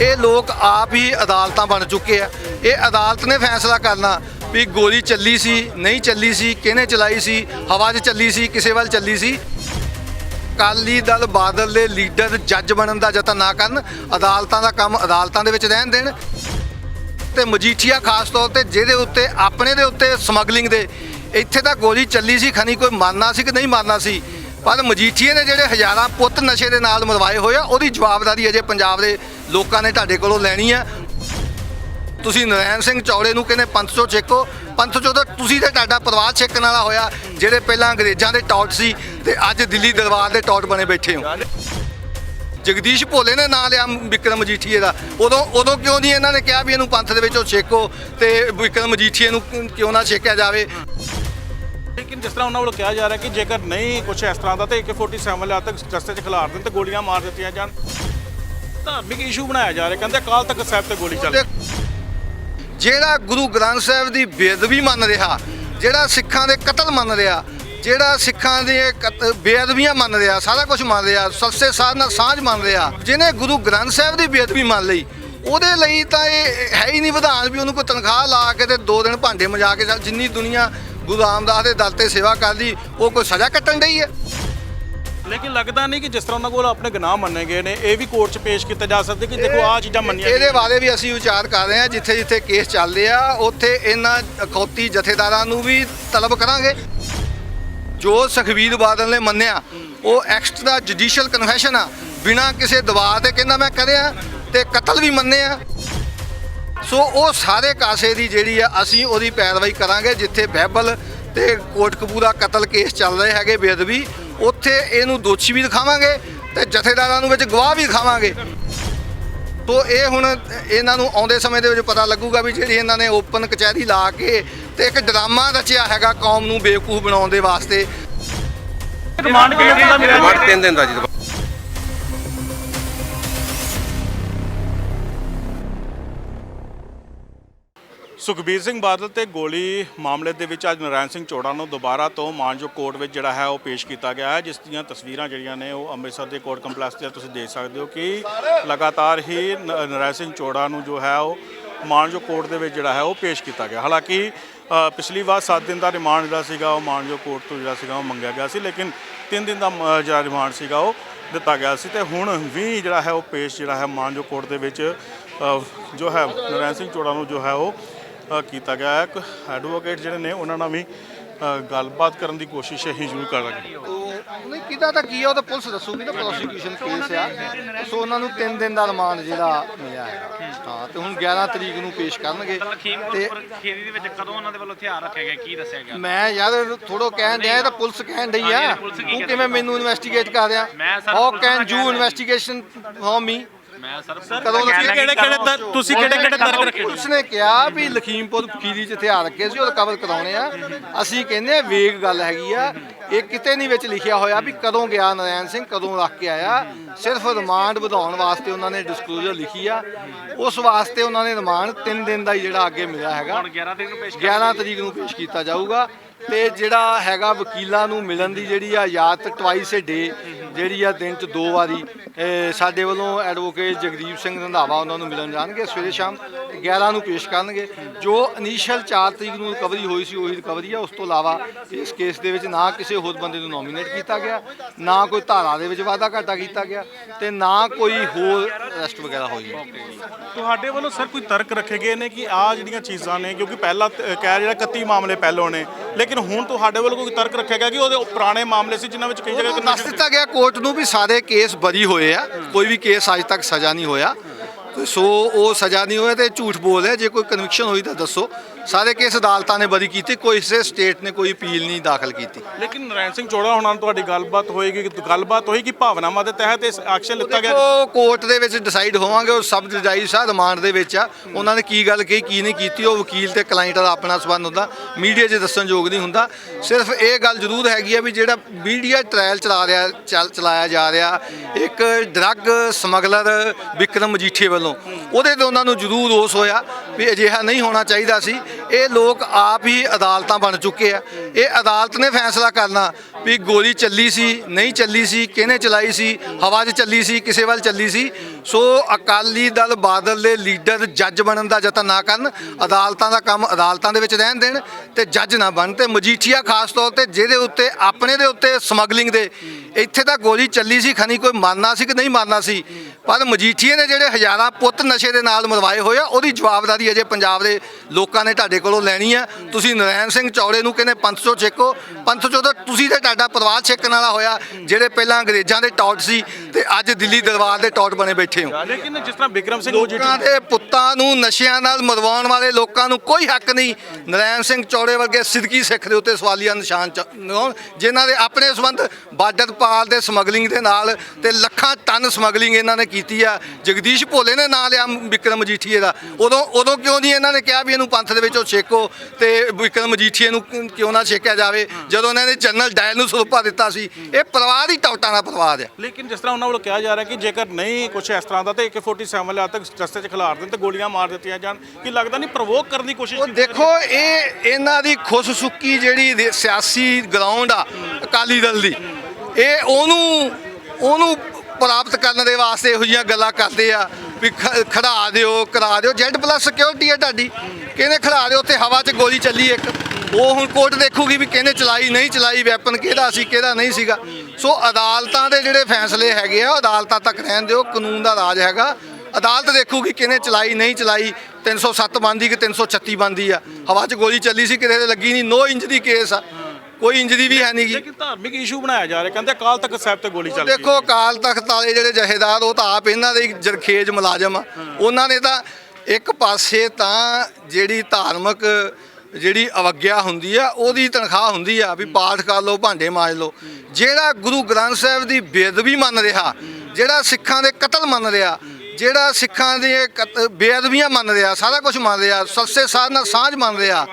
ਇਹ ਲੋਕ ਆਪ ਹੀ ਅਦਾਲਤਾਂ ਬਣ ਚੁੱਕੇ ਆ। ਇਹ ਅਦਾਲਤ ਨੇ ਫੈਸਲਾ ਕਰਨਾ ਵੀ ਗੋਲੀ ਚੱਲੀ ਸੀ, ਨਹੀਂ ਚੱਲੀ ਸੀ, ਕਿਹਨੇ ਚਲਾਈ ਸੀ, ਹਵਾ 'ਚ ਚੱਲੀ ਸੀ, ਕਿਸੇ ਵੱਲ ਚੱਲੀ ਸੀ। ਅਕਾਲੀ ਦਲ ਬਾਦਲ ਦੇ ਲੀਡਰ ਜੱਜ ਬਣਨ ਦਾ ਯਤਨ ਨਾ ਕਰਨ, ਅਦਾਲਤਾਂ ਦਾ ਕੰਮ ਅਦਾਲਤਾਂ ਦੇ ਵਿੱਚ ਰਹਿਣ ਦੇਣ। ਤੇ ਮਜੀਠੀਆ ਖਾਸ ਤੌਰ ਤੇ ਜਿਹਦੇ ਉੱਤੇ, ਆਪਣੇ ਦੇ ਉੱਤੇ ਸਮਗਲਿੰਗ ਦੇ, ਇੱਥੇ ਤਾਂ ਗੋਲੀ ਚੱਲੀ ਸੀ, ਖਨੀ ਕੋਈ ਮਾਰਨਾ ਸੀ ਕਿ ਨਹੀਂ ਮਾਰਨਾ ਸੀ? ਪਰ ਮਜੀਠੀਏ ਨੇ ਜਿਹੜੇ ਹਜ਼ਾਰਾਂ ਪੁੱਤ ਨਸ਼ੇ ਦੇ ਨਾਲ ਮਰਵਾਏ ਹੋਏ ਆ, ਉਹਦੀ ਜਵਾਬਦਾਰੀ ਅਜੇ ਪੰਜਾਬ ਦੇ ਲੋਕਾਂ ਨੇ ਤੁਹਾਡੇ ਕੋਲੋਂ ਲੈਣੀ ਆ। ਤੁਸੀਂ ਨਰੈਣ ਸਿੰਘ ਚੌੜੇ ਨੂੰ ਕਹਿੰਦੇ ਪੰਥ ਚੋਂ ਛੇਕੋ। ਪੰਥ ਚੋਂ ਤਾਂ ਤੁਸੀਂ ਤੇ ਤੁਹਾਡਾ ਪਰਿਵਾਰ ਛੇਕਣ ਵਾਲਾ ਹੋਇਆ, ਜਿਹੜੇ ਪਹਿਲਾਂ ਅੰਗਰੇਜ਼ਾਂ ਦੇ ਟੌਟ ਸੀ ਤੇ ਅੱਜ ਦਿੱਲੀ ਦਰਬਾਰ ਦੇ ਟੌਟ ਬਣੇ ਬੈਠੇ ਹੋ। ਜਗਦੀਸ਼ ਭੋਲੇ ਨੇ ਨਾਂ ਲਿਆ ਵਿਕਰਮ ਮਜੀਠੀਏ ਦਾ। ਉਦੋਂ ਉਦੋਂ ਕਿਉਂ ਨਹੀਂ ਇਹਨਾਂ ਨੇ ਕਿਹਾ ਵੀ ਇਹਨੂੰ ਪੰਥ ਦੇ ਵਿੱਚੋਂ ਛੇਕੋ ਤੇ ਵਿਕਰਮ ਮਜੀਠੀਏ ਨੂੰ ਕਿਉਂ ਨਾ ਛੇਕਿਆ ਜਾਵੇ? ਲੇਕਿਨ ਜਿਸ ਤਰ੍ਹਾਂ ਉਹਨਾਂ ਵੱਲੋਂ ਕਿਹਾ ਜਾ ਰਿਹਾ ਕਿ ਜੇਕਰ ਨਹੀਂ ਕੁਝ ਇਸ ਤਰ੍ਹਾਂ ਦਾ, ਤੇ AK47 ਲਿਆ ਤੱਕ ਰਸਤੇ 'ਚ ਖਿਲਾਰ ਦੇਣ ਤੇ ਗੋਲੀਆਂ ਮਾਰ ਦਿੱਤੀਆਂ ਜਾਣ। ਧਾਰਮਿਕ ਇਸ਼ੂ ਬਣਾਇਆ ਜਾ ਰਿਹਾ, ਕਹਿੰਦੇ ਅਕਾਲ ਤਖਤ ਸਾਹਿਬ ਤੇ ਗੋਲੀ ਚੱਲ ਜਿਹੜਾ ਗੁਰੂ ਗ੍ਰੰਥ ਸਾਹਿਬ ਦੀ ਬੇਅਦਬੀ ਮੰਨ ਰਿਹਾ, ਜਿਹੜਾ ਸਿੱਖਾਂ ਦੇ ਕਤਲ ਮੰਨ ਰਿਹਾ, ਜਿਹੜਾ ਸਿੱਖਾਂ ਦੇ ਬੇਅਦਬੀਆਂ ਮੰਨ ਰਿਹਾ, ਸਾਰਾ ਕੁਝ ਮੰਨ ਰਿਹਾ ਸੱਸੇ ਸਾਧ ਨਾਲ ਸਾਂਝ ਮੰਨ ਰਿਹਾ, ਜਿਹਨੇ ਗੁਰੂ ਗ੍ਰੰਥ ਸਾਹਿਬ ਦੀ ਬੇਅਦਬੀ ਮੰਨ ਲਈ, ਉਹਦੇ ਲਈ ਤਾਂ ਇਹ ਹੈ ਹੀ ਨਹੀਂ ਵਿਧਾਨ ਵੀ ਉਹਨੂੰ ਕੋਈ ਤਨਖਾਹ ਲਾ ਕੇ ਤੇ ਦੋ ਦਿਨ ਭਾਂਡੇ ਮਜਾ ਕੇ ਜਿੰਨੀ ਦੁਨੀਆ ਗੁਰੂ ਰਾਮਦਾਸ ਦੇ ਦਰ ਤੇ ਸੇਵਾ ਕਰਦੀ ਉਹ ਕੋਈ ਸਜ਼ਾ ਕੱਟਣ ਡਈ ਹੈ? ਲੇਕਿਨ ਲੱਗਦਾ ਨਹੀਂ ਕਿ ਜਿਸ ਤਰ੍ਹਾਂ ਉਹਨਾਂ ਕੋਲ ਆਪਣੇ ਗੁਨਾਹ ਮੰਨੇ ਗਏ ਨੇ ਇਹ ਵੀ ਕੋਰਟ 'ਚ ਪੇਸ਼ ਕੀਤਾ ਜਾ ਸਕਦਾ ਕਿ ਦੇਖੋ ਆਹ ਚੀਜ਼ਾਂ ਮੰਨੀਆਂ ਇਹਦੇ। ਬਾਰੇ ਵੀ ਅਸੀਂ ਵਿਚਾਰ ਕਰ ਰਹੇ ਹਾਂ ਜਿੱਥੇ ਜਿੱਥੇ ਕੇਸ ਚੱਲਦੇ ਆ ਉੱਥੇ ਇਹਨਾਂ ਅਖੌਤੀ ਜਥੇਦਾਰਾਂ ਨੂੰ ਵੀ ਤਲਬ ਕਰਾਂਗੇ। ਜੋ ਸੁਖਬੀਰ ਬਾਦਲ ਨੇ ਮੰਨਿਆ ਉਹ ਐਕਸਟਰਾ ਜੁਡੀਸ਼ੀਅਲ ਕਨਫੈਸ਼ਨ ਆ ਬਿਨਾਂ ਕਿਸੇ ਦਬਾਅ ਤੇ ਕਹਿੰਦਾ ਮੈਂ ਕਰਿਆ ਤੇ ਕਤਲ ਵੀ ਮੰਨਿਆ ਸੋ ਉਹ ਸਾਰੇ ਕਾਸੇ ਦੀ ਜਿਹੜੀ ਆ ਅਸੀਂ ਉਹਦੀ ਪੈਰਵਾਈ ਕਰਾਂਗੇ ਜਿੱਥੇ ਬਹਿਬਲ ਤੇ ਕੋਟਕਪੂਰਾ ਕਤਲ ਕੇਸ ਚੱਲ ਰਹੇ ਹੈਗੇ ਬੇਅਦਬੀ ਉੱਥੇ ਇਹਨੂੰ ਦੋਸ਼ੀ ਵੀ ਦਿਖਾਵਾਂਗੇ ਤੇ ਜਥੇਦਾਰਾਂ ਨੂੰ ਵਿੱਚ ਗਵਾਹ ਵੀ ਦਿਖਾਵਾਂਗੇ। ਤੋ ਇਹ ਹੁਣ ਇਹਨਾਂ ਨੂੰ ਆਉਂਦੇ ਸਮੇਂ ਦੇ ਵਿੱਚ ਪਤਾ ਲੱਗੂਗਾ ਵੀ ਜਿਹੜੀ ਇਹਨਾਂ ਨੇ ਓਪਨ ਕਚਹਿਰੀ ਲਾ ਕੇ ਤੇ ਇੱਕ ਡਰਾਮਾ ਰਚਿਆ ਹੈਗਾ ਕੌਮ ਨੂੰ ਬੇਵਕੂਫ ਬਣਾਉਣ ਦੇ ਵਾਸਤੇ। ਰਿਮਾਂਡ ਕਿੰਨੇ ਦਿਨ ਦਾ ਮਿਲਿਆ ਰਿਮਾਂਡ ਤਿੰਨ ਦਿਨ ਦਾ ਜੀ। ਸੁਖਬੀਰ ਸਿੰਘ ਬਾਦਲ ਤੇ ਗੋਲੀ ਮਾਮਲੇ ਦੇ ਵਿੱਚ ਅੱਜ ਨਰਾਇਣ ਸਿੰਘ ਚੋੜਾ ਨੂੰ ਦੁਬਾਰਾ ਤੋਂ ਮਾਨਜੋ ਕੋਰਟ ਵਿੱਚ ਜਿਹੜਾ ਹੈ ਉਹ ਪੇਸ਼ ਕੀਤਾ ਗਿਆ ਹੈ, ਜਿਸ ਦੀਆਂ ਤਸਵੀਰਾਂ ਜਿਹੜੀਆਂ ਨੇ ਉਹ ਅੰਮ੍ਰਿਤਸਰ ਦੇ ਕੋਰਟ ਕੰਪਲੈਕਸ ਤੇ ਤੁਸੀਂ ਦੇਖ ਸਕਦੇ ਹੋ ਕਿ ਲਗਾਤਾਰ ਹੀ ਨਰਾਇਣ ਸਿੰਘ ਚੋੜਾ ਨੂੰ ਜੋ ਹੈ ਉਹ ਮਾਨਜੋ ਕੋਰਟ ਦੇ ਵਿੱਚ ਜਿਹੜਾ ਹੈ ਉਹ ਪੇਸ਼ ਕੀਤਾ ਗਿਆ। ਹਾਲਾਂਕਿ ਪਿਛਲੀ ਵਾਰ 7 ਦਿਨ ਦਾ ਰਿਮਾਂਡ ਜਿਹੜਾ ਸੀਗਾ ਉਹ ਮਾਨਜੋ ਕੋਰਟ ਤੋਂ ਜਿਹੜਾ ਸੀਗਾ ਉਹ ਮੰਗਿਆ ਗਿਆ ਸੀ, ਲੇਕਿਨ 3 ਦਿਨ ਦਾ ਮ- ਜਿਹੜਾ ਰਿਮਾਂਡ ਸੀਗਾ ਉਹ ਦਿੱਤਾ ਗਿਆ ਸੀ ਤੇ ਹੁਣ ਵੀ ਜਿਹੜਾ ਹੈ ਉਹ ਪੇਸ਼ ਜਿਹੜਾ ਹੈ ਮਾਨਜੋ ਕੋਰਟ ਦੇ ਵਿੱਚ ਜੋ ਹੈ ਨਰਾਇਣ ਸਿੰਘ ਚੋੜਾ ਨੂੰ ਜੋ ਹੈ ਉਹ ਕੀਤਾ ਗਿਆ ਹੈ। ਐਡਵੋਕੇਟ ਜਿਹੜੇ ਨੇ ਉਹਨਾਂ ਨਾਲ ਵੀ ਗੱਲਬਾਤ ਕਰਨ ਦੀ ਕੋਸ਼ਿਸ਼ ਅਸੀਂ ਜ਼ਰੂਰ ਕਰਾਂਗੇ। ਉਹ ਨਹੀਂ ਕਿਦਾ ਤਾਂ ਕੀ ਆ ਉਹ ਤਾਂ ਪੁਲਿਸ ਦੱਸੂਗੀ ਨਾ ਪ੍ਰੋਸੀਕਿਊਸ਼ਨ ਕੇਸ ਆ। ਸੋ ਉਹਨਾਂ ਨੂੰ 3 ਦਿਨ ਦਾ ਰਿਮਾਂਡ ਜਿਹੜਾ ਮਿਲਿਆ ਹੈ ਹਾਂ ਤੇ ਹੁਣ 11 ਤਰੀਕ ਨੂੰ ਪੇਸ਼ ਕਰਨਗੇ। ਤੇ ਖੇਰੀ ਦੇ ਵਿੱਚ ਕਦੋਂ ਉਹਨਾਂ ਦੇ ਵੱਲੋਂ ਹਥਿਆਰ ਰੱਖੇ ਗਏ? ਕੀ ਦੱਸਿਆ ਗਿਆ? ਮੈਂ ਯਾਰ ਥੋੜੋ ਕਹਿਣ ਡਿਆ ਇਹ ਤਾਂ ਪੁਲਿਸ ਕਹਿਣ ਡਈ ਆ। ਤੂੰ ਕਿਵੇਂ ਮੈਨੂੰ ਇਨਵੈਸਟੀਗੇਟ ਕਰ ਰਿਹਾ? How can you. Investigation for me ਮੈਂ ਸਰ ਕਦੋਂ ਤੁਸੀਂ ਕਿਹੜੇ ਕਿਹੜੇ ਦਰ- ਤੁਸੀਂ ਕਿਹੜੇ ਕਿਹੜੇ ਤਰਕ ਰੱਖੇ ਪੁਲਿਸ ਨੇ ਕਿਹਾ ਵੀ ਲਖੀਮਪੁਰ ਖੀਰੀ 'ਚ ਹਥਿਆਰ ਰੱਖੇ ਸੀ ਉਹ ਰਿਕਵਰ ਕਰਾਉਣੇ ਆ। ਅਸੀਂ ਕਹਿੰਦੇ ਆ ਵੇਗ ਗੱਲ ਹੈਗੀ ਆ। ਇਹ ਕਿਤੇ ਨਹੀਂ ਵਿੱਚ ਲਿਖਿਆ ਹੋਇਆ ਵੀ ਕਦੋਂ ਗਿਆ ਨਰੈਣ ਸਿੰਘ ਕਦੋਂ ਰੱਖ ਕੇ ਆਇਆ। ਸਿਰਫ ਰਿਮਾਂਡ ਵਧਾਉਣ ਵਾਸਤੇ ਉਹਨਾਂ ਨੇ ਡਿਸਕਲੋਜ਼ਰ ਲਿਖੀ ਆ। ਉਸ ਵਾਸਤੇ ਉਹਨਾਂ ਨੇ ਰਿਮਾਂਡ 3 ਦਿਨ ਦਾ ਹੀ ਜਿਹੜਾ ਅੱਗੇ ਮਿਲਿਆ ਹੈਗਾ। ਹੁਣ 11 ਤਰੀਕ ਨੂੰ ਪੇਸ਼ 11 ਤਰੀਕ ਨੂੰ ਪੇਸ਼ ਕੀਤਾ ਜਾਊਗਾ। ਤੇ ਜਿਹੜਾ ਹੈਗਾ ਵਕੀਲਾਂ ਨੂੰ ਮਿਲਣ ਦੀ ਜਿਹੜੀ ਆ ਯਾਦ ਟਵਾਈਸ ਏ ਡੇ ਜਿਹੜੀ ਆ ਦਿਨ ਚ ਦੋ ਵਾਰੀ ਸਾਡੇ ਵੱਲੋਂ ਐਡਵੋਕੇਟ ਜਗਦੀਪ ਸਿੰਘ ਰੰਧਾਵਾ ਉਹਨਾਂ ਨੂੰ ਮਿਲਣ ਜਾਣਗੇ ਸਵੇਰੇ ਸ਼ਾਮ 11 ਨੂੰ ਪੇਸ਼ ਕਰਨਗੇ। ਜੋ ਇਨੀਸ਼ੀਅਲ 4 ਤਰੀਕ ਨੂੰ ਰਿਕਵਰੀ ਹੋਈ ਸੀ, ਉਹੀ ਰਿਕਵਰੀ ਆ। ਉਸ ਤੋਂ ਇਲਾਵਾ ਇਸ ਕੇਸ ਦੇ ਵਿੱਚ ਨਾ ਕਿਸੇ ਹੋਰ ਬੰਦੇ ਨੂੰ ਨੋਮੀਨੇਟ ਕੀਤਾ ਗਿਆ, ਨਾ ਕੋਈ ਧਾਰਾ ਦੇ ਵਿੱਚ ਵਾਧਾ ਘਾਟਾ ਕੀਤਾ ਗਿਆ ਤੇ ਨਾ ਕੋਈ ਹੋਰ ਅਰੈਸਟ ਵਗੈਰਾ ਹੋਈ ਤੁਹਾਡੇ ਵੱਲੋਂ ਸਰ ਕੋਈ ਤਰਕ ਰੱਖੇ ਗਏ ਨੇ ਕਿ ਆ ਜਿਹੜੀਆਂ ਚੀਜ਼ਾਂ ਨੇ, ਕਿਉਂਕਿ ਪਹਿਲਾਂ ਕਹਿ ਜਿਹੜਾ 31 ਮਾਮਲੇ ਪਹਿਲੋਂ ਨੇ ਲੇਕਿਨ ਹੁਣ ਤੁਹਾਡੇ ਵੱਲੋਂ ਕੋਈ ਤਰਕ ਰੱਖਿਆ ਗਿਆ ਕਿ ਉਹਦੇ ਉਹ ਪੁਰਾਣੇ ਮਾਮਲੇ ਸੀ ਜਿਨ੍ਹਾਂ ਵਿੱਚ ਕਈ ਜਗ੍ਹਾ ਦੱਸ ਦਿੱਤਾ ਗਿਆ ਕੋਰਟ ਨੂੰ ਵੀ ਸਾਰੇ ਕੇਸ ਬਰੀ ਹੋਏ ਆ ਕੋਈ ਵੀ ਕੇਸ ਅੱਜ ਤੱਕ ਸਜ਼ਾ ਨਹੀਂ ਹੋਇਆ। ਸੋ ਉਹ ਸਜ਼ਾ ਨਹੀਂ ਹੋਇਆ ਤੇ ਝੂਠ ਬੋਲ ਰਿਹਾ ਜੇ ਕੋਈ ਕਨਵਿਕਸ਼ਨ ਹੋਈ ਤਾਂ ਦੱਸੋ। ਸਾਰੇ ਕੇਸ ਅਦਾਲਤਾਂ ਨੇ ਬਰੀ ਕੀਤੇ ਕੋਈ ਕਿਸੇ ਸਟੇਟ ਨੇ ਕੋਈ ਅਪੀਲ ਨਹੀਂ ਦਾਖਲ ਕੀਤੀ। ਲੇਕਿਨ ਨਰਾਇਣ ਸਿੰਘ ਚੋੜਾ ਹੋਣਾ ਤੁਹਾਡੀ ਗੱਲਬਾਤ ਹੋਏਗੀ ਕਿ ਗੱਲਬਾਤ ਹੋਈ ਕਿ ਭਾਵਨਾਵਾਂ ਦੇ ਤਹਿਤ ਇਸ ਐਕਸ਼ਨ ਲਿੱਤਾ ਗਿਆ? ਦੇਖੋ ਕੋਰਟ ਦੇ ਵਿੱਚ ਡਿਸਾਈਡ ਹੋਵਾਂਗੇ ਉਹ ਸਬ ਜਜਾਈ ਸਾਹਿਬ ਰਿਮਾਂਡ ਦੇ ਵਿੱਚ ਆ। ਉਹਨਾਂ ਨੇ ਕੀ ਗੱਲ ਕਹੀ ਕੀ ਨਹੀਂ ਕੀਤੀ ਉਹ ਵਕੀਲ ਤੇ ਕਲਾਇੰਟ ਦਾ ਆਪਣਾ ਸਬੰਧ ਹੁੰਦਾ ਮੀਡੀਆ 'ਚ ਦੱਸਣ ਯੋਗ ਨਹੀਂ ਹੁੰਦਾ। ਸਿਰਫ ਇਹ ਗੱਲ ਜ਼ਰੂਰ ਹੈਗੀ ਆ ਵੀ ਜਿਹੜਾ ਮੀਡੀਆ ਟ੍ਰਾਇਲ ਚਲਾ ਰਿਹਾ ਚੱਲ ਚਲਾਇਆ ਜਾ ਰਿਹਾ ਇੱਕ ਡਰੱਗ ਸਮਗਲਰ ਵਿਕਰਮ ਮਜੀਠੇ ਵੱਲੋਂ। ਉਹਦੇ ਤੇ ਉਹਨਾਂ ਨੂੰ ਜ਼ਰੂਰ ਰੋਸ ਹੋਇਆ ਵੀ ਅਜਿਹਾ ਨਹੀਂ ਹੋਣਾ ਚਾਹੀਦਾ ਸੀ। ਇਹ ਲੋਕ ਆਪ ਹੀ ਅਦਾਲਤਾਂ ਬਣ ਚੁੱਕੇ ਆ। ਇਹ ਅਦਾਲਤ ਨੇ ਫੈਸਲਾ ਕਰਨਾ ਵੀ ਗੋਲੀ ਚੱਲੀ ਸੀ, ਨਹੀਂ ਚੱਲੀ ਸੀ, ਕਿਹਨੇ ਚਲਾਈ ਸੀ, ਹਵਾ 'ਚ ਚੱਲੀ ਸੀ, ਕਿਸੇ ਵੱਲ ਚੱਲੀ ਸੀ। ਸੋ ਅਕਾਲੀ ਦਲ ਬਾਦਲ ਦੇ ਲੀਡਰ ਜੱਜ ਬਣਨ ਦਾ ਯਤਨ ਨਾ ਕਰਨ, ਅਦਾਲਤਾਂ ਦਾ ਕੰਮ ਅਦਾਲਤਾਂ ਦੇ ਵਿੱਚ ਰਹਿਣ ਦੇਣ ਤੇ ਜੱਜ ਨਾ ਬਣ ਤੇ ਮਜੀਠੀਆ ਖਾਸ ਤੌਰ ਤੇ ਜਿਹਦੇ ਉੱਤੇ, ਆਪਣੇ ਦੇ ਉੱਤੇ ਸਮਗਲਿੰਗ ਦੇ, ਇੱਥੇ ਤਾਂ ਗੋਲੀ ਚੱਲੀ ਸੀ ਖਨੀ ਕੋਈ ਮਾਰਨਾ ਸੀ ਕਿ ਨਹੀਂ ਮਾਰਨਾ ਸੀ, ਪਰ ਮਜੀਠੀਏ ਨੇ ਜਿਹੜੇ ਹਜ਼ਾਰਾਂ ਪੁੱਤ ਨਸ਼ੇ ਦੇ ਨਾਲ ਮਰਵਾਏ ਹੋਏ ਆ, ਉਹਦੀ ਜਵਾਬਦਾਰੀ ਅਜੇ ਪੰਜਾਬ ਦੇ ਲੋਕਾਂ ਨੇ ਤੁਹਾਡੇ ਕੋਲੋਂ ਲੈਣੀ ਆ। ਤੁਸੀਂ ਨਰੈਣ ਸਿੰਘ ਚੌੜੇ ਨੂੰ ਕਹਿੰਦੇ ਪੰਥ ਚੋਂ ਛੇਕੋ, ਪੰਥ ਚੋਂ ਤਾਂ ਤੁਸੀਂ ਤੇ ਤੁਹਾਡਾ ਪਰਿਵਾਰ ਛੇਕਣ ਵਾਲਾ ਹੋਇਆ, ਜਿਹੜੇ ਪਹਿਲਾਂ ਅੰਗਰੇਜ਼ਾਂ ਦੇ ਟੌਟ ਸੀ ਤੇ ਅੱਜ ਦਿੱਲੀ ਦਰਬਾਰ ਦੇ ਟੌਟ ਬਣੇ ਬੈਠੇ ਹੋ। ਲੇਕਿਨ ਜਿਸ ਤਰ੍ਹਾਂ ਵਿਕਰਮ ਸਿੰਘ ਲੋਕਾਂ ਦੇ ਪੁੱਤਾਂ ਨੂੰ ਨਸ਼ਿਆਂ ਨਾਲ ਮਰਵਾਉਣ ਵਾਲੇ ਲੋਕਾਂ ਨੂੰ ਕੋਈ ਹੱਕ ਨਹੀਂ। ਨਰੈਣ ਸਿੰਘ ਚੌੜੇ ਵਰਗੇ ਸਿੱਧਕੀ ਸਿੱਖ ਦੇ ਉੱਤੇ ਸਵਾਲੀਆ ਨਿਸ਼ਾਨ ਜਿਨ੍ਹਾਂ ਦੇ ਆਪਣੇ ਸੰਬੰਧ ਬਾਰਡਰ ਪਾਰ ਦੇ ਸਮਗਲਿੰਗ ਦੇ ਨਾਲ ਤੇ ਲੱਖਾਂ ਟਨ ਸਮਗਲਿੰਗ ਇਹਨਾਂ ਨੇ ਕੀਤੀ ਆ। ਜਗਦੀਸ਼ ਭੋਲੇ ਨੇ ਨਾਂ ਲਿਆ ਵਿਕਰਮ ਮਜੀਠੀਏ ਦਾ। ਉਦੋਂ ਉਦੋਂ ਕਿਉਂ ਨਹੀਂ ਇਹਨਾਂ ਨੇ ਕਿਹਾ ਵੀ ਇਹਨੂੰ ਪੰਥ ਦੇ ਵਿੱਚੋਂ ਛੇਕੋ ਤੇ ਵਿਕਰਮ ਮਜੀਠੀਏ ਨੂੰ ਕਿਉਂ ਨਾ ਛੇਕਿਆ ਜਾਵੇ? ਜਦੋਂ ਇਹਨਾਂ ਨੇ ਜਨਰਲ ਡਾਇਲ ਨੂੰ ਸਰੂਪਾ ਦਿੱਤਾ ਸੀ ਇਹ ਪਰਿਵਾਰ ਹੀ ਟੌਟਾਂ ਦਾ ਪਰਿਵਾਰ ਆ। ਲੇਕਿਨ ਜਿਸ ਤਰ੍ਹਾਂ ਵੱਲੋਂ ਕਿਹਾ ਜਾ ਰਿਹਾ ਕਿ ਜੇਕਰ ਨਹੀਂ ਕੁਝ ਇਸ ਤਰ੍ਹਾਂ ਦਾ ਤੇ AK47 ਲਿਆ ਤੱਕ ਰਸਤੇ 'ਚ ਖਿਲਾਰ ਦੇਣ ਤੇ ਗੋਲੀਆਂ ਮਾਰ ਦਿੱਤੀਆਂ ਜਾਣ ਕੀ ਲੱਗਦਾ ਨਹੀਂ ਪ੍ਰਵੋਕ ਕਰਨ ਦੀ ਕੋਸ਼ਿਸ਼ ਉਹ? ਦੇਖੋ ਇਹ ਇਹਨਾਂ ਦੀ ਖੁਸ਼ਸੁੱਕੀ ਜਿਹੜੀ ਦੇ- ਸਿਆਸੀ ਗਰਾਊਂਡ ਆ ਅਕਾਲੀ ਦਲ ਦੀ ਇਹ ਉਹਨੂੰ ਉਹਨੂੰ ਪ੍ਰਾਪਤ ਕਰਨ ਦੇ ਵਾਸਤੇ ਇਹੋ ਜਿਹੀਆਂ ਗੱਲਾਂ ਕਰਦੇ ਆ ਵੀ ਖ- ਖੜਾ ਦਿਓ ਕਰਾ ਦਿਓ ਜੈਡ ਪਲੱਸ ਸਿਕਿਉਰਿਟੀ ਹੈ ਤੁਹਾਡੀ ਕਿਹਨੇ ਖੜਾ ਦਿਓ ਉੱਥੇ ਹਵਾ 'ਚ ਗੋਲੀ ਚੱਲੀ ਇੱਕ ਉਹ ਹੁਣ ਕੋਰਟ ਦੇਖੂਗੀ ਵੀ ਕਿਹਨੇ ਚਲਾਈ ਨਹੀਂ ਚਲਾਈ ਵੈਪਨ ਕਿਹਦਾ ਸੀ ਕਿਹਦਾ ਨਹੀਂ ਸੀਗਾ। ਸੋ ਅਦਾਲਤਾਂ ਦੇ ਜਿਹੜੇ ਫੈਸਲੇ ਹੈਗੇ ਆ ਅਦਾਲਤਾਂ ਤੱਕ ਰਹਿਣ ਦਿਓ ਕਾਨੂੰਨ ਦਾ ਰਾਜ ਹੈਗਾ। ਅਦਾਲਤ ਦੇਖੂਗੀ ਕਿਹਨੇ ਚਲਾਈ ਨਹੀਂ ਚਲਾਈ 307 ਬੰਦੀ ਕਿ 336 ਬੰਦੀ ਆ। ਹਵਾ 'ਚ ਗੋਲੀ ਚੱਲੀ ਸੀ ਕਿਤੇ ਲੱਗੀ ਨਹੀਂ ਨੋ ਇੰਜਰੀ ਕੇਸ ਆ। ਕੋਈ ਇੰਜਰੀ ਵੀ ਹੈ ਨਹੀਂ ਗੀ। ਲੇਕਿਨ ਧਾਰਮਿਕ ਇਸ਼ੂ ਬਣਾਇਆ ਜਾ ਰਿਹਾ ਕਹਿੰਦੇ ਅਕਾਲ ਤਖਤ ਸਾਹਿਬ ਤੇ ਗੋਲੀ ਚੱਲ ਦੇਖੋ ਅਕਾਲ ਤਖਤ ਵਾਲੇ ਜਿਹੜੇ ਜਹੇਦਾਰ ਉਹ ਤਾਂ ਆਪ ਇਹਨਾਂ ਦੇ ਜਰਖੇਜ ਮੁਲਾਜ਼ਮ ਆ। ਉਹਨਾਂ ਨੇ ਤਾਂ ਇੱਕ ਪਾਸੇ ਤਾਂ ਜਿਹੜੀ ਧਾਰਮਿਕ ਜਿਹੜੀ ਅਵਗਿਆ ਹੁੰਦੀ ਆ, ਉਹਦੀ ਤਨਖਾਹ ਹੁੰਦੀ ਆ ਵੀ ਪਾਠ ਕਰ ਲਓ, ਭਾਂਡੇ ਮਾਂਜ ਲਓ। ਜਿਹੜਾ ਗੁਰੂ ਗ੍ਰੰਥ ਸਾਹਿਬ ਦੀ ਬੇਅਦਬੀ ਮੰਨ ਰਿਹਾ, ਜਿਹੜਾ ਸਿੱਖਾਂ ਦੇ ਕਤਲ ਮੰਨ ਰਿਹਾ, ਜਿਹੜਾ ਸਿੱਖਾਂ ਦੇ ਕਤ- ਬੇਅਦਬੀਆਂ ਮੰਨ ਰਿਹਾ, ਸਾਰਾ ਕੁਝ ਮੰਨ ਰਿਹਾ ਸੱਸੇ ਸਾਧ ਨਾਲ ਸਾਂਝ ਮੰਨ ਰਿਹਾ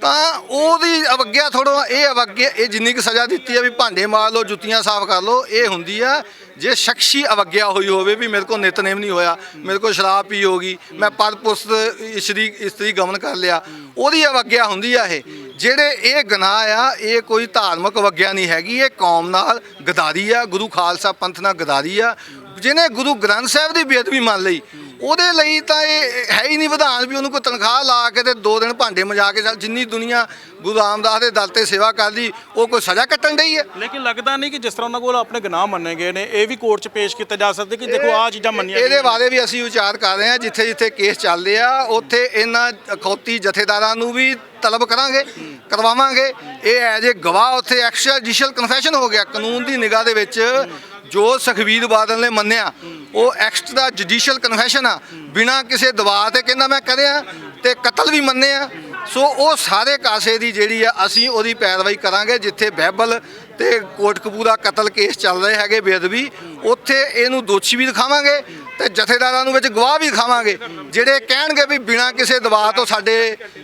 ਤਾਂ ਉਹਦੀ ਅਵਗਿਆ ਥੋੜਾ ਇਹ ਅਵਗਿਆ, ਇਹ ਜਿੰਨੀ ਕੁ ਸਜ਼ਾ ਦਿੱਤੀ ਆ ਵੀ ਭਾਂਡੇ ਮਾਰ ਲਓ, ਜੁੱਤੀਆਂ ਸਾਫ਼ ਕਰ ਲਓ, ਇਹ ਹੁੰਦੀ ਆ ਜੇ ਸ਼ਖਸੀ ਅਵਗਿਆ ਹੋਈ ਹੋਵੇ ਵੀ ਮੇਰੇ ਕੋਲ ਨਿਤਨੇਮ ਨਹੀਂ ਹੋਇਆ, ਮੇਰੇ ਕੋਲ ਸ਼ਰਾਬ ਪੀ ਹੋਗੀ, ਮੈਂ ਪਦ ਪੁਸਤ ਇਸਤਰੀ ਇਸਤਰੀ ਗਮਨ ਕਰ ਲਿਆ, ਉਹਦੀ ਅਵਗਿਆ ਹੁੰਦੀ ਆ ਇਹ। ਜਿਹੜੇ ਇਹ ਗਨਾਹ ਆ, ਇਹ ਕੋਈ ਧਾਰਮਿਕ ਅਵਗਿਆ ਨਹੀਂ ਹੈਗੀ, ਇਹ ਕੌਮ ਨਾਲ ਗਦਾਰੀ ਆ, ਗੁਰੂ ਖਾਲਸਾ ਪੰਥ ਨਾਲ ਗਦਾਰੀ ਆ। ਜਿਹਨੇ ਗੁਰੂ ਗ੍ਰੰਥ ਸਾਹਿਬ ਦੀ ਬੇਅਦਬੀ ਮੰਨ ਲਈ ਉਹਦੇ ਲਈ ਤਾਂ ਇਹ ਹੈ ਹੀ ਨਹੀਂ ਵਿਧਾਨ ਵੀ ਉਹਨੂੰ ਕੋਈ ਤਨਖਾਹ ਲਾ ਕੇ ਤੇ ਦੋ ਦਿਨ ਭਾਂਡੇ ਮਜਾ ਕੇ ਚੱਲ ਜਿੰਨੀ ਦੁਨੀਆ ਗੁਰੂ ਰਾਮਦਾਸ ਦੇ ਦਰ ਤੇ ਸੇਵਾ ਕਰਦੀ ਉਹ ਕੋਈ ਸਜ਼ਾ ਕੱਟਣ ਡਈ ਹੈ? ਲੇਕਿਨ ਲੱਗਦਾ ਨਹੀਂ ਕਿ ਜਿਸ ਤਰ੍ਹਾਂ ਉਹਨਾਂ ਕੋਲ ਆਪਣੇ ਗੁਨਾਹ ਮੰਨੇ ਗਏ ਨੇ ਇਹ ਵੀ ਕੋਰਟ 'ਚ ਪੇਸ਼ ਕੀਤਾ ਜਾ ਸਕਦਾ ਕਿ ਦੇਖੋ ਆਹ ਚੀਜ਼ਾਂ ਮੰਨੀਆਂ ਇਹਦੇ। ਬਾਰੇ ਵੀ ਅਸੀਂ ਵਿਚਾਰ ਕਰ ਰਹੇ ਹਾਂ ਜਿੱਥੇ ਜਿੱਥੇ ਕੇਸ ਚੱਲਦੇ ਆ ਉੱਥੇ ਇਹਨਾਂ ਅਖੌਤੀ ਜਥੇਦਾਰਾਂ ਨੂੰ ਵੀ ਤਲਬ ਕਰਾਂਗੇ ਕਰਵਾਵਾਂਗੇ। ਇਹ ਐਜ ਏ ਗਵਾਹ ਉੱਥੇ ਐਕਸਟਰਾ ਜੁਡੀਸ਼ੀਅਲ ਕਨਫੈਸ਼ਨ ਹੋ ਗਿਆ ਕਾਨੂੰਨ ਦੀ ਨਿਗਾਹ ਦੇ ਵਿੱਚ ਜੋ ਸੁਖਬੀਰ ਬਾਦਲ ਨੇ ਮੰਨਿਆ। ਉਹ ਐਕਸਟਰਾ ਜੁਡੀਸ਼ੀਅਲ ਕਨਫੈਸ਼ਨ ਆ। ਬਿਨਾਂ ਕਿਸੇ ਦਬਾਅ ਤੇ ਕਹਿੰਦਾ ਮੈਂ ਕਰਿਆ ਤੇ ਕਤਲ ਵੀ ਮੰਨਿਆ। ਸੋ ਉਹ ਸਾਰੇ ਕਾਸੇ ਦੀ ਜਿਹੜੀ ਆ, ਅਸੀਂ ਉਹਦੀ ਪੈਰਵਾਈ ਕਰਾਂਗੇ ਜਿੱਥੇ ਬਹਿਬਲ ਤੇ ਕੋਟਕਪੂਰਾ ਕਤਲ ਕੇਸ ਚੱਲ ਰਹੇ ਹੈਗੇ ਬੇਅਦਬੀ। ਉੱਥੇ ਇਹਨੂੰ ਦੋਸ਼ੀ ਵੀ ਦਿਖਾਵਾਂਗੇ। ਤੇ ਜਥੇਦਾਰਾਂ ਨੂੰ ਵਿੱਚ ਗਵਾਹ ਵੀ ਖਾਵਾਂਗੇ ਜਿਹੜੇ ਕਹਿਣਗੇ ਵੀ ਬਿਨਾਂ ਕਿਸੇ ਦਬਾਅ ਤੋਂ ਸਾਡੇ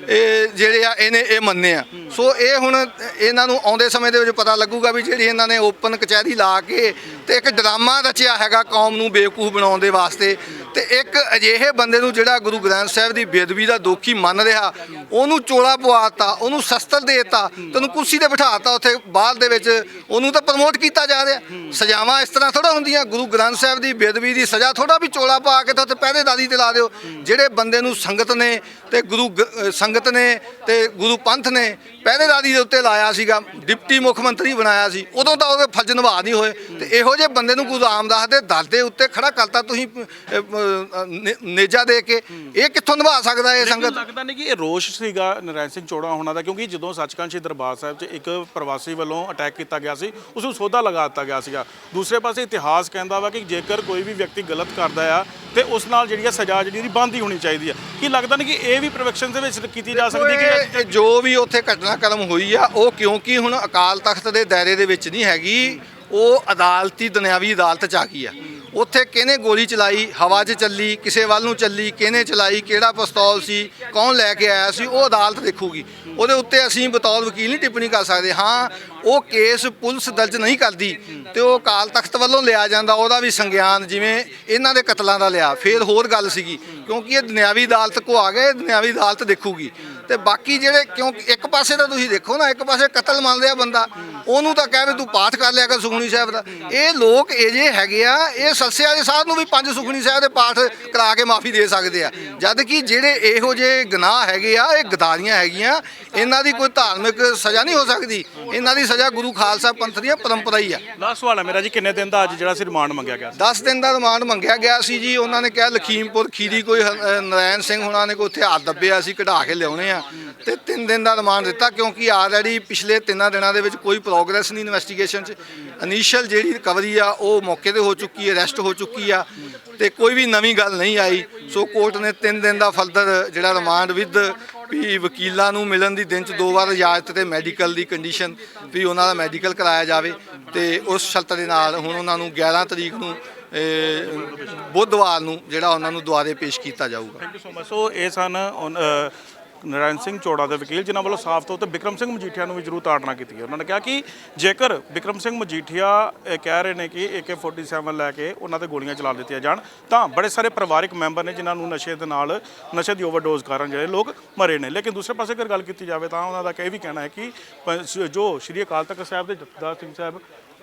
ਇਹ ਜਿਹੜੇ ਆ, ਇਹਨੇ ਇਹ ਮੰਨੇ ਆ। ਸੋ ਇਹ ਹੁਣ ਇਹਨਾਂ ਨੂੰ ਆਉਂਦੇ ਸਮੇਂ ਦੇ ਵਿੱਚ ਪਤਾ ਲੱਗੂਗਾ ਵੀ ਜਿਹੜੀ ਇਹਨਾਂ ਨੇ ਓਪਨ ਕਚਹਿਰੀ ਲਾ ਕੇ ਤੇ ਇੱਕ ਡਰਾਮਾ ਰਚਿਆ ਹੈਗਾ ਕੌਮ ਨੂੰ ਬੇਵਕੂਫ ਬਣਾਉਣ ਦੇ ਵਾਸਤੇ। ਤੇ ਇੱਕ ਅਜਿਹੇ ਬੰਦੇ ਨੂੰ ਜਿਹੜਾ ਗੁਰੂ ਗ੍ਰੰਥ ਸਾਹਿਬ ਦੀ ਬੇਅਦਬੀ ਦਾ ਦੋਖੀ ਮੰਨ ਰਿਹਾ, ਉਹਨੂੰ ਚੋਲਾ ਪਵਾਤਾ ਉਹਨੂੰ ਸ਼ਸਤਰ ਦੇਤਾ ਤੇ ਉਹਨੂੰ ਕੁਰਸੀ ਤੇ ਬਿਠਾਤਾ ਉੱਥੇ ਬਾਅਦ ਦੇ ਵਿੱਚ, ਉਹਨੂੰ ਤਾਂ ਪ੍ਰਮੋਟ ਕੀਤਾ ਜਾ ਰਿਹਾ। ਸਜ਼ਾਵਾਂ ਇਸ ਤਰ੍ਹਾਂ ਥੋੜਾ ਹੁੰਦੀਆਂ, ਗੁਰੂ ਗ੍ਰੰਥ ਸਾਹਿਬ ਦੀ ਬੇਅਦਬੀ ਦੀ ਸਜ਼ਾ ਥੋੜਾ ਵੀ ਚੋਲਾ ਪਾ ਕੇ ਤਾਂ ਉੱਥੇ ਪਹਿਰੇਦਾਰੀ ਤੇ ਲਾ ਦਿਓ। ਜਿਹੜੇ ਬੰਦੇ ਨੂੰ ਸੰਗਤ ਨੇ ਤੇ ਗੁਰੂ ਸੰਗਤ ਨੇ ਤੇ ਗੁਰੂ ਪੰਥ ਨੇ ਪਹਿਰੇਦਾਰੀ ਦੇ ਉੱਤੇ ਲਾਇਆ ਸੀਗਾ ਡਿਪਟੀ ਮੁੱਖ ਮੰਤਰੀ ਬਣਾਇਆ ਸੀ ਉਦੋਂ ਤਾਂ ਉਹਦੇ ਫਰਜ਼ ਨਿਭਾ ਨਹੀਂ ਹੋਏ। ਤੇ ਇਹੋ ਜਿਹੇ ਬੰਦੇ ਨੂੰ ਗੁਰੂ ਰਾਮਦਾਸ ਦੇ ਦਰ ਦੇ ਉੱਤੇ ਖੜਾ ਕਰਤਾ ਤੁਸੀਂ ਨੇਜਾ ਦੇ ਕੇ। ਇਹ ਕਿੱਥੋਂ ਨਿਭਾ ਸਕਦਾ ਇਹ ਸੰਗਤ? ਲੱਗਦਾ ਨਹੀਂ ਕਿ ਇਹ ਰੋਸ਼ ਸੀਗਾ ਨਰੈਣ ਸਿੰਘ ਚੋੜਾ ਹੋਣਾ ਦਾ ਕਿਉਂਕਿ ਜਦੋਂ ਸੱਚਖੰਡ ਸ੍ਰੀ ਦਰਬਾਰ ਸਾਹਿਬ 'ਚ ਇੱਕ ਪ੍ਰਵਾਸੀ ਵੱਲੋਂ ਅਟੈਕ ਕੀਤਾ ਗਿਆ ਸੀ ਉਸ ਨੂੰ ਸੋਧਾ ਲਗਾ ਦਿੱਤਾ ਗਿਆ ਸੀਗਾ। ਦੂਸਰੇ ਪਾਸੇ ਇਤਿਹਾਸ ਕਹਿੰਦਾ ਵਾ ਕਿ ਜੇਕਰ ਕੋਈ ਵੀ ਵਿਅਕਤੀ ਗਲਤ ਕਰਦਾ ਆ ਤੇ ਉਸ ਨਾਲ ਜਿਹੜੀ ਆ ਸਜ਼ਾ ਜਿਹੜੀ ਦੀ ਬੰਦੀ ਹੋਣੀ ਚਾਹੀਦੀ ਆ। ਕੀ ਲੱਗਦਾ ਨਹੀਂ ਕਿ ਇਹ ਵੀ ਪ੍ਰੋਵੈਕਸ਼ਨ ਦੇ ਵਿੱਚ ਕੀਤੀ ਜਾ ਸਕਦੀ ਕਿ ਜੋ ਵੀ ਉੱਥੇ ਘਟਨਾਕ੍ਰਮ ਹੋਈ ਆ ਉਹ ਕਿਉਂਕਿ ਹੁਣ ਅਕਾਲ ਤਖਤ ਦੇ ਦਾਇਰੇ ਦੇ ਵਿੱਚ ਨਹੀਂ ਹੈਗੀ ਉਹ ਅਦਾਲਤੀ ਦੁਨਿਆਵੀ ਅਦਾਲਤ ਚ ਆ ਗਈ ਆ। ਉੱਥੇ ਕਿਹਨੇ ਗੋਲੀ ਚਲਾਈ, ਹਵਾ 'ਚ ਚੱਲੀ, ਕਿਸੇ ਵੱਲ ਨੂੰ ਚੱਲੀ, ਕਿਹਨੇ ਚਲਾਈ, ਕਿਹੜਾ ਪਿਸਤੌਲ ਸੀ, ਕੌਣ ਲੈ ਕੇ ਆਇਆ ਸੀ, ਉਹ ਅਦਾਲਤ ਦੇਖੂਗੀ। ਉਹਦੇ ਉੱਤੇ ਅਸੀਂ ਬਤੌਰ ਵਕੀਲ ਨਹੀਂ ਟਿੱਪਣੀ ਕਰ ਸਕਦੇ। ਹਾਂ, ਉਹ ਕੇਸ ਪੁਲਿਸ ਦਰਜ ਨਹੀਂ ਕਰਦੀ ਤੇ ਉਹ ਅਕਾਲ ਤਖਤ ਵੱਲੋਂ ਲਿਆ ਜਾਂਦਾ, ਉਹਦਾ ਵੀ ਸੰਗਿਆਨ ਜਿਵੇਂ ਇਹਨਾਂ ਦੇ ਕਤਲਾਂ ਦਾ ਲਿਆ। ਫੇਰ ਹੋਰ ਗੱਲ ਸੀਗੀ, ਕਿਉਂਕਿ ਇਹ ਦੁਨਿਆਵੀ ਅਦਾਲਤ ਕੋ ਆ ਗਏ ਦੁਨਿਆਵੀ ਅਦਾਲਤ ਦੇਖੂਗੀ। ਤੇ ਬਾਕੀ ਜਿਹੜੇ ਕਿਉਂਕਿ ਇੱਕ ਪਾਸੇ ਤਾਂ ਤੁਸੀਂ ਦੇਖੋ ਨਾ ਇੱਕ ਪਾਸੇ ਕਤਲ ਮੰਨ ਰਿਹਾ ਬੰਦਾ ਉਹਨੂੰ ਤਾਂ ਕਹਿ ਵੀ ਤੂੰ ਪਾਠ ਕਰ ਲਿਆ ਕਰ ਸੁਖਣੀ ਸਾਹਿਬ ਦਾ। ਇਹ ਲੋਕ ਇਹ ਜੇ ਹੈਗੇ ਆ ਇਹ ਸੱਸਿਆ ਦੇ ਸਾਹਿਬ ਨੂੰ ਵੀ ਪੰਜ ਸੁਖਣੀ ਸਾਹਿਬ ਦੇ ਪਾਠ ਕਰਾ ਕੇ ਮਾਫੀ ਦੇ ਸਕਦੇ ਆ। ਜਦ ਕਿ ਜਿਹੜੇ ਇਹੋ ਜਿਹੇ ਗੁਨਾਹ ਹੈਗੇ ਆ ਇਹ ਗਦਾਰੀਆਂ ਹੈਗੀਆਂ ਇਹਨਾਂ ਦੀ ਕੋਈ ਧਾਰਮਿਕ ਸਜ਼ਾ ਨਹੀਂ ਹੋ ਸਕਦੀ। ਇਹਨਾਂ ਦੀ ਸਜ਼ਾ ਗੁਰੂ ਖਾਲਸਾ ਪੰਥ ਦੀ ਪਰੰਪਰਾ ਹੀ ਆ। ਲਾਸਟ ਸਵਾਲ ਹੈ ਮੇਰਾ ਜੀ ਕਿੰਨੇ ਦਿਨ ਦਾ ਅੱਜ ਜਿਹੜਾ ਸੀ ਰਿਮਾਂਡ ਮੰਗਿਆ ਗਿਆ ਸੀ? 10 ਦਿਨ ਦਾ ਰਿਮਾਂਡ ਮੰਗਿਆ ਗਿਆ ਸੀ ਜੀ ਉਹਨਾਂ ਨੇ ਕਿਹਾ ਲਖੀਮਪੁਰ ਖੀਰੀ ਕੋਈ ਨਰਾਇਣ ਸਿੰਘ ਹੁਣਾਂ ਨੇ ਕੋਈ ਹਥਿਆਰ ਦੱਬਿਆ ਸੀ ਕਢਾ ਕੇ ਲਿਆਉਣੇ ਆ। ਤੇ 3 ਦਿਨ ਦਾ ਰਿਮਾਂਡ ਦਿੱਤਾ ਕਿਉਂਕਿ ਆਲਰੇਡੀ ਪਿਛਲੇ ਤਿੰਨਾਂ ਦਿਨਾਂ ਦੇ ਵਿੱਚ ਕੋਈ ਪ੍ਰੋਗਰੈਸ ਨਹੀਂ ਇਨਵੈਸਟੀਗੇਸ਼ਨ 'ਚ। ਇਨੀਸ਼ੀਅਲ ਜਿਹੜੀ ਰਿਕਵਰੀ ਆ, ਉਹ ਮੌਕੇ ਤੇ ਹੋ ਚੁੱਕੀ ਹੈ ਅਰੈਸਟ ਹੋ ਚੁੱਕੀ ਆ। ਤੇ ਕੋਈ ਵੀ ਨਵੀਂ ਗੱਲ ਨਹੀਂ ਆਈ। ਸੋ ਕੋਰਟ ਨੇ 3 ਦਿਨ ਦਾ ਫਰਦਰ ਜਿਹੜਾ ਰਿਮਾਂਡ ਵਿਦ ਵੀ ਵਕੀਲਾਂ ਨੂੰ ਮਿਲਣ ਦੀ ਦਿਨ 'ਚ ਦੋ ਵਾਰ ਇਜਾਜ਼ਤ ਤੇ ਮੈਡੀਕਲ ਦੀ ਕੰਡੀਸ਼ਨ ਵੀ ਉਹਨਾਂ ਦਾ ਮੈਡੀਕਲ ਕਰਾਇਆ ਜਾਵੇ। ਤੇ ਉਸ ਸ਼ਰਤ ਦੇ ਨਾਲ ਹੁਣ ਉਹਨਾਂ ਨੂੰ 11 ਤਰੀਕ ਨੂੰ ਬੁੱਧਵਾਰ ਨੂੰ ਜਿਹੜਾ ਉਹਨਾਂ ਨੂੰ ਦੁਆਰੇ ਪੇਸ਼ ਕੀਤਾ ਜਾਊਗਾ। ਸੋ ਇਹ ਸਨ ਨਰਾਇਣ ਸਿੰਘ ਚੋੜਾ ਦੇ ਵਕੀਲ, ਜਿਨ੍ਹਾਂ ਵੱਲੋਂ ਸਾਫ਼ ਤੌਰ ਤੇ ਬਿਕਰਮ ਸਿੰਘ ਮਜੀਠੀਆ ਨੂੰ ਵੀ ਜ਼ਰੂਰ ਤਾੜਨਾ ਕੀਤੀ ਹੈ ਉਹਨਾਂ ਨੇ ਕਿਹਾ ਕਿ ਜੇਕਰ ਬਿਕਰਮ ਸਿੰਘ ਮਜੀਠੀਆ ਇਹ ਕਹਿ ਰਹੇ ਨੇ ਕਿ AK47 ਲੈ ਕੇ ਉਹਨਾਂ ਤੇ ਗੋਲੀਆਂ ਚਲਾ ਦਿੱਤੀਆਂ ਜਾਣ, ਤਾਂ ਬੜੇ ਸਾਰੇ ਪਰਿਵਾਰਕ ਮੈਂਬਰ ਨੇ ਜਿਨ੍ਹਾਂ ਨੂੰ ਨਸ਼ੇ ਦੇ ਨਾਲ, ਨਸ਼ੇ ਦੀ ਓਵਰਡੋਜ਼ ਕਾਰਨ ਜਿਹੜੇ ਲੋਕ ਮਰੇ ਨੇ। ਲੇਕਿਨ ਦੂਸਰੇ ਪਾਸੇ ਅਗਰ ਗੱਲ ਕੀਤੀ ਜਾਵੇ ਤਾਂ ਉਹਨਾਂ ਦਾ ਇਹ ਵੀ ਕਹਿਣਾ ਹੈ ਕਿ ਪ- ਜੋ ਸ਼੍ਰੀ ਅਕਾਲ ਤਖਤ ਸਾਹਿਬ ਦੇ ਜਥੇਦਾਰ ਸਿੰਘ ਸਾਹਿਬ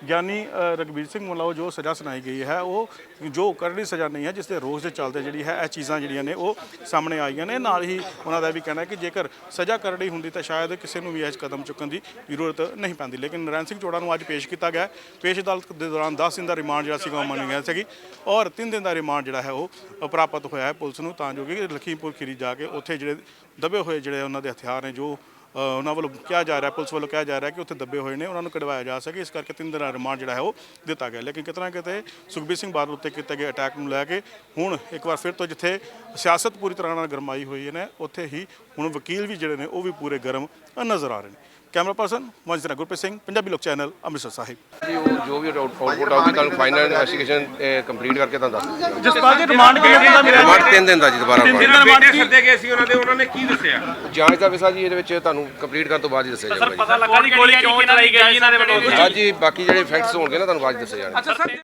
ਗਿਆਨੀ ਅ, ਰਘਬੀਰ ਸਿੰਘ ਵੱਲੋਂ ਜੋ ਸਜ਼ਾ ਸੁਣਾਈ ਗਈ ਹੈ ਉਹ ਜੋ ਕਰੜੀ ਸਜ਼ਾ ਨਹੀਂ ਹੈ ਜਿਸ ਦੇ ਰੋਸ ਦੇ ਚੱਲਦੇ ਜਿਹੜੀ ਹੈ ਇਹ ਚੀਜ਼ਾਂ ਜਿਹੜੀਆਂ ਨੇ ਉਹ ਸਾਹਮਣੇ ਆਈਆਂ ਨੇ। ਨਾਲ ਹੀ ਉਹਨਾਂ ਦਾ ਇਹ ਵੀ ਕਹਿਣਾ ਕਿ ਜੇਕਰ ਸਜ਼ਾ ਕਰੜੀ ਹੁੰਦੀ ਤਾਂ ਸ਼ਾਇਦ ਕਿਸੇ ਨੂੰ ਵੀ ਇਹ ਕਦਮ ਚੁੱਕਣ ਦੀ ਜ਼ਰੂਰਤ ਨਹੀਂ ਪੈਂਦੀ। ਲੇਕਿਨ ਨਰੈਣ ਸਿੰਘ ਚੋੜਾ ਨੂੰ ਅੱਜ ਪੇਸ਼ ਕੀਤਾ ਗਿਆ ਪੇਸ਼ ਅਦਾਲਤ ਦੇ ਦੌਰਾਨ 10 ਦਿਨ ਦਾ ਰਿਮਾਂਡ ਜਿਹੜਾ ਸੀਗਾ ਉਹ ਮੰਨਿਆ ਗਿਆ ਸੀਗੀ ਔਰ 3 ਦਿਨ ਦਾ ਰਿਮਾਂਡ ਜਿਹੜਾ ਹੈ ਉਹ ਪ੍ਰਾਪਤ ਹੋਇਆ ਹੈ ਪੁਲਿਸ ਨੂੰ ਤਾਂ ਜੋ ਕਿ ਲਖੀਮਪੁਰ ਖੀਰੀ ਜਾ ਕੇ ਉੱਥੇ ਜਿਹੜੇ ਦਬੇ ਹੋਏ ਜਿਹੜੇ ਉਹਨਾਂ ਦੇ ਹਥਿਆਰ ਨੇ ਜੋ ਉਹਨਾਂ ਵੱਲੋਂ ਕਿਹਾ ਜਾ ਰਿਹਾ, ਪੁਲਿਸ ਵੱਲੋਂ ਕਿਹਾ ਜਾ ਰਿਹਾ ਕਿ ਉੱਥੇ ਦੱਬੇ ਹੋਏ ਨੇ, ਉਹਨਾਂ ਨੂੰ ਕਢਵਾਇਆ ਜਾ ਸਕੇ। ਇਸ ਕਰਕੇ ਤਿੰਨ ਦਿਨਾਂ ਰਿਮਾਂਡ ਜਿਹੜਾ ਹੈ ਉਹ ਦਿੱਤਾ ਗਿਆ। ਲੇਕਿਨ ਕਿਤਨਾ ਕਿਤੇ ਸੁਖਬੀਰ ਸਿੰਘ ਬਾਦਲ ਉੱਤੇ ਕੀਤੇ ਗਏ ਅਟੈਕ ਨੂੰ ਲੈ ਕੇ ਹੁਣ ਇੱਕ ਵਾਰ ਫਿਰ ਤੋਂ ਜਿੱਥੇ ਸਿਆਸਤ ਪੂਰੀ ਤਰ੍ਹਾਂ ਨਾਲ ਗਰਮਾਈ ਹੋਈ ਹੈ ਨੇ, ਉੱਥੇ ਹੀ ਹੁਣ ਵਕੀਲ ਵੀ ਜਿਹੜੇ ਨੇ ਉਹ ਵੀ ਪੂਰੇ ਗਰਮ ਨਜ਼ਰ ਆ ਰਹੇ ਨੇ। Camera person Manjinder Gurpreet Singh Punjabi Lok channel Amritsar Sahib ji ਉਹ ਜੋ ਵੀ ਆਊਟਪੁੱਟ ਆਊਗੀ ਤੁਹਾਨੂੰ ਫਾਈਨਲ ਇਨਵੈਸਟੀਗੇਸ਼ਨ ਕੰਪਲੀਟ ਕਰਕੇ ਤੁਹਾਨੂੰ ਦੱਸ ਦਿਆਂਗੇ ਜਸਪਾਲ ਜੀ ਰਿਮਾਂਡ ਕਿੰਨੇ ਦਿਨ ਦਾ ਮਿਲਿਆ ਰਿਮਾਂਡ 3 ਦਿਨ ਦਾ ਜੀ ਦੁਬਾਰਾ ਰਿਮਾਂਡ ਸੱਦੇ ਗਏ ਸੀ ਉਹਨਾਂ ਦੇ ਉਹਨਾਂ ਨੇ ਕੀ ਦੱਸਿਆ? ਜਾਂਚ ਦਾ ਵਿਸਾ ਜੀ ਇਹਦੇ ਵਿੱਚ ਤੁਹਾਨੂੰ ਕੰਪਲੀਟ ਕਰਨ ਤੋਂ ਬਾਅਦ ਹੀ ਦੱਸਿਆ ਜਾਊਗਾ ਜੀ। ਪਤਾ ਲੱਗਾ ਜੀ ਗੋਲੀ ਕਿਉਂ ਚਲਾਈ ਗਈ ਇਹਨਾਂ ਦੇ ਵੱਲੋਂ। ਅੱਜ ਜੀ ਬਾਕੀ ਜਿਹੜੇ ਫੈਕਟਸ ਹੋਣਗੇ ਨਾ ਤੁਹਾਨੂੰ ਬਾਅਦ ਦੱਸੇ ਜਾਣਗੇ। ਅੱਛਾ ਸਰ